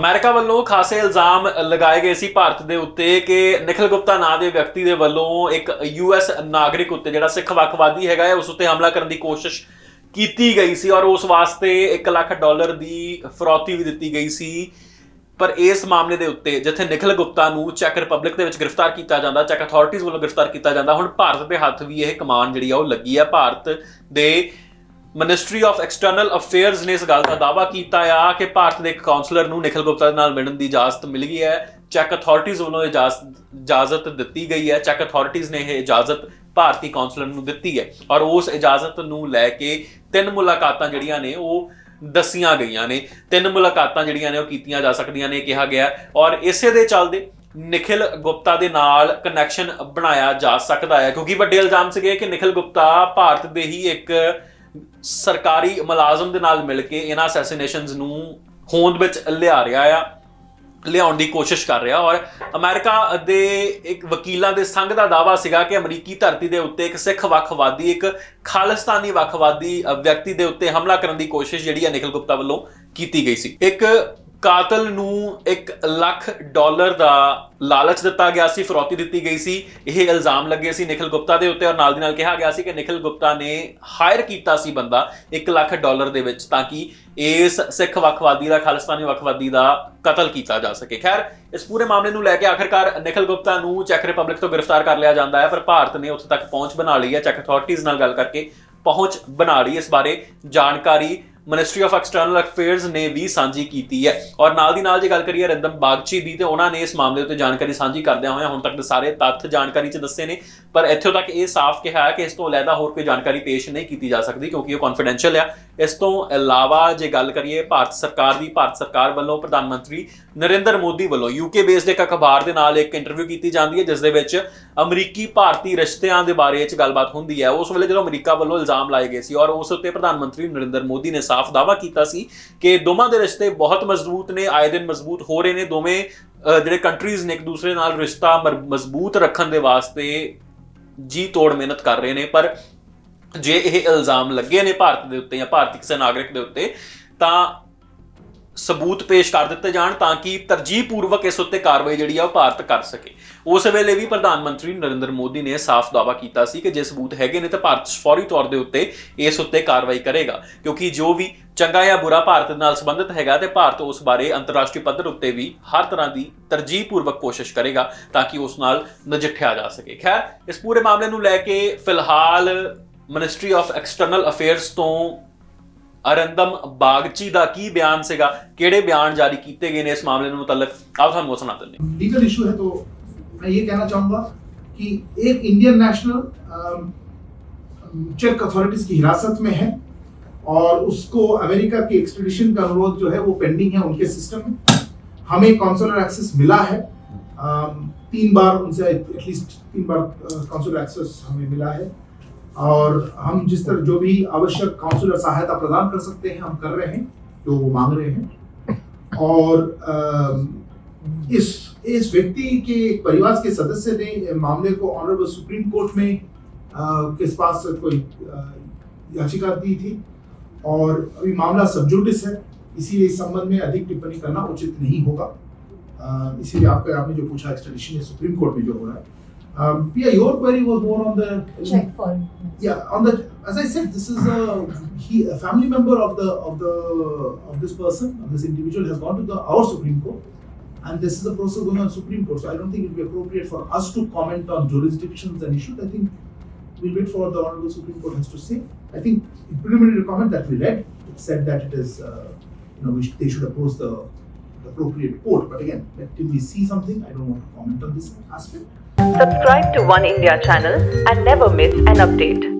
America ਵੱਲੋਂ ਖਾਸੇ ਇਲਜ਼ਾਮ ਲਗਾਏ ਗਏ ਸੀ ਭਾਰਤ ਦੇ ਉੱਤੇ ਕਿ ਨਿਖਿਲ ਗੁਪਤਾ ਨਾਂ ਦੇ ਵਿਅਕਤੀ ਦੇ ਵੱਲੋਂ ਇੱਕ ਯੂਐਸ ਨਾਗਰਿਕ ਉੱਤੇ ਜਿਹੜਾ ਸਿੱਖ ਵੱਖਵਾਦੀ ਹੈਗਾ ਹੈ, ਉਸ ਉੱਤੇ ਹਮਲਾ ਕਰਨ ਦੀ ਕੋਸ਼ਿਸ਼ ਕੀਤੀ ਗਈ ਸੀ ਔਰ ਉਸ ਵਾਸਤੇ 1 ਲੱਖ ਡਾਲਰ ਦੀ ਫਰੌਤੀ ਵੀ ਦਿੱਤੀ ਗਈ ਸੀ। ਪਰ ਇਸ ਮਾਮਲੇ ਦੇ ਉੱਤੇ ਜਿੱਥੇ ਨਿਖਿਲ ਗੁਪਤਾ ਨੂੰ ਚੈਕ ਰਿਪਬਲਿਕ ਦੇ ਵਿੱਚ ਗ੍ਰਿਫਤਾਰ ਕੀਤਾ ਜਾਂਦਾ, ਚੈਕ ਅਥਾਰਟੀਜ਼ ਵੱਲੋਂ ਗ੍ਰਿਫਤਾਰ ਕੀਤਾ ਜਾਂਦਾ, ਹੁਣ ਭਾਰਤ ਦੇ ਹੱਥ ਵੀ ਇਹ ਕਮਾਨ ਜਿਹੜੀ ਆ ਉਹ ਲੱਗੀ ਆ। ਭਾਰਤ ਦੇ ਮਿਨਿਸਟਰੀ ਆਫ ਐਕਸਟਰਨਲ ਅਫੇਅਰਸ ਨੇ ਇਸ ਗੱਲ ਦਾ ਦਾਅਵਾ ਕੀਤਾ ਆ ਕਿ ਭਾਰਤ ਦੇ ਇੱਕ ਕਾਉਂਸਲਰ ਨੂੰ ਨਿਖਿਲ ਗੁਪਤਾ ਦੇ ਨਾਲ ਮਿਲਣ ਦੀ ਇਜਾਜ਼ਤ ਮਿਲ ਗਈ ਹੈ। ਚੈੱਕ ਅਥਾਰਟੀਜ਼ ਵੱਲੋਂ ਇਜਾਜ਼ਤ ਇਜਾਜ਼ਤ ਦਿੱਤੀ ਗਈ ਹੈ। ਚੈੱਕ ਅਥਾਰਟੀਜ਼ ਨੇ ਇਹ ਇਜਾਜ਼ਤ ਭਾਰਤੀ ਕਾਉਂਸਲਰ ਨੂੰ ਦਿੱਤੀ ਹੈ ਔਰ ਉਸ ਇਜਾਜ਼ਤ ਨੂੰ ਲੈ ਕੇ ਤਿੰਨ ਮੁਲਾਕਾਤਾਂ ਜਿਹੜੀਆਂ ਨੇ ਉਹ ਦੱਸੀਆਂ ਗਈਆਂ ਨੇ। ਤਿੰਨ ਮੁਲਾਕਾਤਾਂ ਜਿਹੜੀਆਂ ਨੇ ਉਹ ਕੀਤੀਆਂ ਜਾ ਸਕਦੀਆਂ ਨੇ, ਕਿਹਾ ਗਿਆ ਔਰ ਇਸੇ ਦੇ ਚੱਲਦੇ ਨਿਖਿਲ ਗੁਪਤਾ ਦੇ ਨਾਲ ਕਨੈਕਸ਼ਨ ਬਣਾਇਆ ਜਾ ਸਕਦਾ ਹੈ। ਕਿਉਂਕਿ ਵੱਡੇ ਇਲਜ਼ਾਮ ਸੀਗੇ ਕਿ ਨਿਖਿਲ ਗੁਪਤਾ ਭਾਰਤ ਦੇ ਹੀ ਇੱਕ ਸਰਕਾਰੀ ਮੁਲਾਜ਼ਮ ਦੇ ਨਾਲ ਮਿਲ ਕੇ ਇਹਨਾਂ ਅਸੈਸੀਨੇਸ਼ਨਸ ਨੂੰ ਹੋਂਦ ਵਿੱਚ ਲਿਆ ਰਿਹਾ ਆ, ਲਿਆਉਣ ਦੀ ਕੋਸ਼ਿਸ਼ ਕਰ ਰਿਹਾ। ਔਰ ਅਮਰੀਕਾ ਦੇ ਇੱਕ ਵਕੀਲਾਂ ਦੇ ਸੰਘ ਦਾ ਦਾਵਾ ਸੀਗਾ ਕਿ ਅਮਰੀਕੀ ਧਰਤੀ ਦੇ ਉੱਤੇ ਇੱਕ ਸਿੱਖ ਵੱਖਵਾਦੀ, ਇੱਕ ਖਾਲਿਸਤਾਨੀ ਵੱਖਵਾਦੀ ਵਿਅਕਤੀ ਦੇ ਉੱਤੇ ਹਮਲਾ ਕਰਨ ਦੀ ਕੋਸ਼ਿਸ਼ ਜਿਹੜੀ ਹੈ ਨਿਖਿਲ ਗੁਪਤਾ ਵੱਲੋਂ ਕੀਤੀ ਗਈ ਸੀ। ਇੱਕ ਕਾਤਲ ਨੂੰ 1 ਲੱਖ ਡਾਲਰ ਦਾ ਲਾਲਚ ਦਿੱਤਾ ਗਿਆ ਸੀ, ਫਰੌਤੀ ਦਿੱਤੀ ਗਈ ਸੀ। ਇਹ ਇਲਜ਼ਾਮ ਲੱਗੇ ਸੀ ਨਿਖਿਲ ਗੁਪਤਾ ਦੇ ਉੱਤੇ ਔਰ ਨਾਲ ਦੀ ਨਾਲ ਕਿਹਾ ਗਿਆ ਸੀ ਕਿ ਨਿਖਿਲ ਗੁਪਤਾ ਨੇ ਹਾਇਰ ਕੀਤਾ ਸੀ ਬੰਦਾ 1 ਲੱਖ ਡਾਲਰ ਦੇ ਵਿੱਚ ਤਾਂ ਕਿ ਇਸ ਸਿੱਖ ਵੱਖਵਾਦੀ ਦਾ, ਖਾਲਿਸਤਾਨੀ ਵੱਖਵਾਦੀ ਦਾ ਕਤਲ ਕੀਤਾ ਜਾ ਸਕੇ। ਖੈਰ, ਇਸ ਪੂਰੇ ਮਾਮਲੇ ਨੂੰ ਲੈ ਕੇ ਆਖਰਕਾਰ ਨਿਖਿਲ ਗੁਪਤਾ ਨੂੰ ਚੈੱਕ ਰਿਪਬਲਿਕ ਤੋਂ ਗ੍ਰਿਫਤਾਰ ਕਰ ਲਿਆ ਜਾਂਦਾ ਹੈ, ਪਰ ਭਾਰਤ ਨੇ ਉੱਥੇ ਤੱਕ ਪਹੁੰਚ ਬਣਾ ਲਈ ਹੈ। ਚੈੱਕ ਅਥਾਰਟੀਜ਼ ਨਾਲ ਗੱਲ ਕਰਕੇ ਪਹੁੰਚ ਬਣਾ ਲਈ। ਇਸ ਬਾਰੇ ਜਾਣਕਾਰੀ ਮਿਨਿਸਟਰੀ ਆਫ ਐਕਸਟਰਨਲ ਅਫੇਅਰਸ ਨੇ ਵੀ ਸਾਂਝੀ ਕੀਤੀ ਹੈ। ਔਰ ਨਾਲ ਦੀ ਨਾਲ ਜੇ ਗੱਲ ਕਰੀਏ ਰਿੰਦਮ ਬਾਗਚੀ ਦੀ, ਤੇ ਉਹਨਾਂ ਨੇ ਇਸ ਮਾਮਲੇ ਉੱਤੇ ਜਾਣਕਾਰੀ ਸਾਂਝੀ ਕਰਦਿਆਂ ਹੋਇਆਂ ਹੁਣ ਤੱਕ ਦੇ ਸਾਰੇ ਤੱਥ ਜਾਣਕਾਰੀ 'ਚ ਦੱਸੇ ਨੇ। ਪਰ ਇੱਥੋਂ ਤੱਕ ਇਹ ਸਾਫ਼ ਕਿਹਾ ਹੈ ਕਿ ਇਸ ਤੋਂ ਇਲਾਵਾ ਹੋਰ ਕੋਈ ਜਾਣਕਾਰੀ ਪੇਸ਼ ਨਹੀਂ ਕੀਤੀ ਜਾ ਸਕਦੀ, ਕਿਉਂਕਿ ਇਹ ਕੌਨਫੀਡੈਂਸ਼ੀਅਲ ਆ। ਇਸ ਤੋਂ ਇਲਾਵਾ ਜੇ ਗੱਲ ਕਰੀਏ ਭਾਰਤ ਸਰਕਾਰ ਦੀ, ਭਾਰਤ ਸਰਕਾਰ ਵੱਲੋਂ ਪ੍ਰਧਾਨ ਮੰਤਰੀ ਨਰਿੰਦਰ ਮੋਦੀ ਵੱਲੋਂ ਯੂਕੇ ਬੇਸਡ ਇੱਕ ਅਖਬਾਰ ਦੇ ਨਾਲ ਇੱਕ ਇੰਟਰਵਿਊ ਕੀਤੀ ਜਾਂਦੀ ਹੈ, ਜਿਸ ਦੇ ਵਿੱਚ ਅਮਰੀਕੀ ਭਾਰਤੀ ਰਿਸ਼ਤਿਆਂ ਦੇ ਬਾਰੇ ਵਿੱਚ ਗੱਲਬਾਤ ਹੁੰਦੀ ਹੈ। ਉਸ ਵੇਲੇ ਜਦੋਂ ਅਮਰੀਕਾ ਵੱਲੋਂ ਇਲਜ਼ਾਮ ਲਾਏ ਗਏ ਸੀ ਔਰ ਉਸ ਉੱਤੇ ਪ੍ਰਧਾਨ ਮੰਤਰੀ ਨਰਿੰਦਰ ਮੋਦੀ ਨੇ ਸਾਫ਼ ਦਾਅਵਾ ਕੀਤਾ ਸੀ ਕਿ ਦੋਵਾਂ ਦੇ ਰਿਸ਼ਤੇ ਬਹੁਤ ਮਜ਼ਬੂਤ ਨੇ ਆਏ ਦਿਨ ਮਜ਼ਬੂਤ ਹੋ ਰਹੇ ਨੇ ਦੋਵੇਂ ਅਹ, ਜਿਹੜੇ ਕੰਟਰੀਜ਼ ਨੇ ਇੱਕ ਦੂਸਰੇ ਨਾਲ ਰਿਸ਼ਤਾ ਮਜ਼ਬੂਤ ਰੱਖਣ ਦੇ ਵਾਸਤੇ ਜੀ ਤੋੜ ਮਿਹਨਤ ਕਰ ਰਹੇ ਨੇ ਪਰ ਜੇ ਇਹ ਇਲਜ਼ਾਮ ਲੱਗੇ ਨੇ ਭਾਰਤ ਦੇ ਉੱਤੇ ਜਾਂ ਭਾਰਤੀ ਕਿਸੇ ਨਾਗਰਿਕ ਦੇ ਉੱਤੇ ਤਾਂ ਸਬੂਤ ਪੇਸ਼ ਕਰ ਦਿੱਤੇ ਜਾਣ ਤਾਂ ਕਿ ਤਰਜੀਹ ਪੂਰਵਕ ਇਸ ਉੱਤੇ ਕਾਰਵਾਈ ਜਿਹੜੀ ਆ ਉਹ ਭਾਰਤ ਕਰ ਸਕੇ। ਉਸ ਵੇਲੇ ਵੀ ਪ੍ਰਧਾਨ ਮੰਤਰੀ ਨਰਿੰਦਰ ਮੋਦੀ ਨੇ ਸਾਫ਼ ਦਾਅਵਾ ਕੀਤਾ ਸੀ ਕਿ ਜੇ ਸਬੂਤ ਹੈਗੇ ਨੇ ਤਾਂ ਭਾਰਤ ਫੌਰੀ ਤੌਰ ਦੇ ਉੱਤੇ ਇਸ ਉੱਤੇ ਕਾਰਵਾਈ ਕਰੇਗਾ, ਕਿਉਂਕਿ ਜੋ ਵੀ ਚੰਗਾ ਜਾਂ ਬੁਰਾ ਭਾਰਤ ਨਾਲ ਸੰਬੰਧਿਤ ਹੈਗਾ ਤੇ ਭਾਰਤ ਉਸ ਬਾਰੇ ਅੰਤਰਰਾਸ਼ਟਰੀ ਪੱਧਰ ਉੱਤੇ ਵੀ ਹਰ ਤਰ੍ਹਾਂ ਦੀ ਤਰਜੀਹ ਪੂਰਵਕ ਕੋਸ਼ਿਸ਼ ਕਰੇਗਾ ਤਾਂ ਕਿ ਉਸ ਨਾਲ ਨਜਿੱਠਿਆ ਜਾ ਸਕੇ। ਖੈਰ, ਇਸ ਪੂਰੇ ਮਾਮਲੇ ਨੂੰ ਲੈ ਕੇ ਫਿਲਹਾਲ ਮਿਨਿਸਟਰੀ ਆਫ ਐਕਸਟਰਨਲ ਅਫੇਅਰਸ ਤੋਂ ਅਰਿੰਦਮ ਬਾਗਚੀ ਦਾ ਕੀ ਬਿਆਨ ਸੀਗਾ ਕਿਹੜੇ ਬਿਆਨ ਜਾਰੀ ਕੀਤੇ ਗਏ ਨੇ ਇਸ ਮਾਮਲੇ ਨੂੰ ਮੁਤਲਕ ਆਓ ਤੁਹਾਨੂੰ ਉਹ ਸੁਣਾ ਦਿੰਦੇ ਹਾਂ। लीगल इशू है तो मैं ये कहना चाहूंगा कि एक इंडियन नेशनल चेक अथॉरिटीज की हिरासत में है और उसको अमेरिका की एक्सट्रेडिशन का अनुरोध जो है वो पेंडिंग है उनके सिस्टम में हमें काउंसलर एक्सेस मिला है अम, तीन बार उनसे एटलीस्ट तीन बार काउंसलर एक्सेस हमें मिला है और हम जिस तरह जो भी आवश्यक काउंसलर सहायता प्रदान कर सकते हैं हम कर रहे हैं जो वो मांग रहे हैं। और इस इस व्यक्ति के परिवार के सदस्य ने मामले को ऑनरेबल सुप्रीम कोर्ट में अ, के पास कोई याचिका दी थी। और अभी मामला सबजुडिस है इसीलिए इस संबंध में अधिक टिप्पणी करना उचित नहीं होगा। इसीलिए आपका आपने जो पूछा एक्सट्रेडिशन सुप्रीम कोर्ट में जो हो रहा है। Um, yeah, your query was more on the check for yeah on the as i said this is a he a family member of the of the of this person of this individual has gone to the our supreme court and this is a process going on supreme court so i don't think it would be appropriate for us to comment on jurisdictions and issues. I think we'll wait for the honorable supreme court has to say. I think in preliminary comment that we read it said that it is uh, you know we sh- they should the, the appropriate court but again till we see something i don't want to comment on this aspect Subscribe to One India channel and never miss an update.